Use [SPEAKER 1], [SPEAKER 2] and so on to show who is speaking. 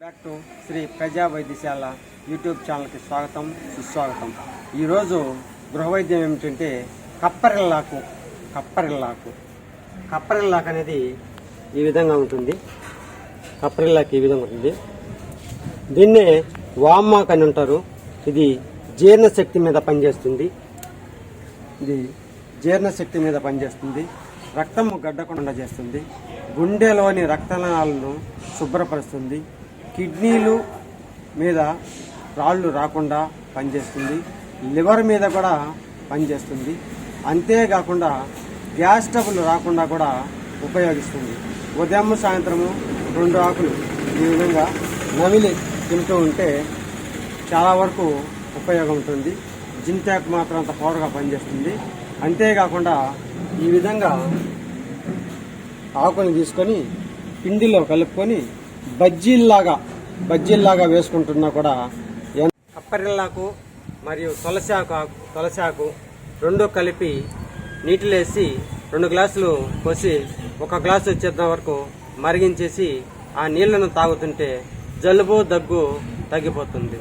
[SPEAKER 1] Back to Shri ప్రజా వైద్యశాల YouTube ఛానల్కి స్వాగతం సుస్వాగతం. ఈరోజు గృహ వైద్యం ఏమిటంటే కప్పరిల్లాకు కప్పరిల్లాకు కప్పరిల్లాకు అనేది ఈ విధంగా ఉంటుంది. కప్పరిల్లాకు ఈ విధంగా ఉంటుంది. దీన్నే వామ్మాక్ అని అంటారు. ఇది జీర్ణశక్తి మీద పనిచేస్తుంది. ఇది జీర్ణశక్తి మీద పనిచేస్తుంది. రక్తం గడ్డకుండా చేస్తుంది. గుండెలోని రక్తనాళాలను శుభ్రపరుస్తుంది. కిడ్నీలు మీద రాళ్ళు రాకుండా పనిచేస్తుంది లివర్ మీద కూడా పనిచేస్తుంది. అంతేకాకుండా గ్యాస్ ట్రబుల్ రాకుండా కూడా ఉపయోగిస్తుంది. ఉదయం సాయంత్రము రెండు ఆకులు ఈ విధంగా నమిలి తింటూ ఉంటే చాలా వరకు ఉపయోగం ఉంటుంది. జింతాక్ మాత్రం అంత పవర్గా పనిచేస్తుంది. అంతేకాకుండా ఈ విధంగా ఆకుని తీసుకొని పిండిలో కలుపుకొని బజ్జీల్లాగా బజ్జీల్లాగా వేసుకుంటున్నా కూడా ఎన్- కప్పరిల్లాకు మరియు తులసాకు తులసాకు రెండు కలిపి నీటిలో వేసి రెండు గ్లాసులు పోసి ఒక గ్లాసు వచ్చేంత వరకు మరిగించేసి ఆ నీళ్ళను తాగుతుంటే జలుబు దగ్గు తగ్గిపోతుంది.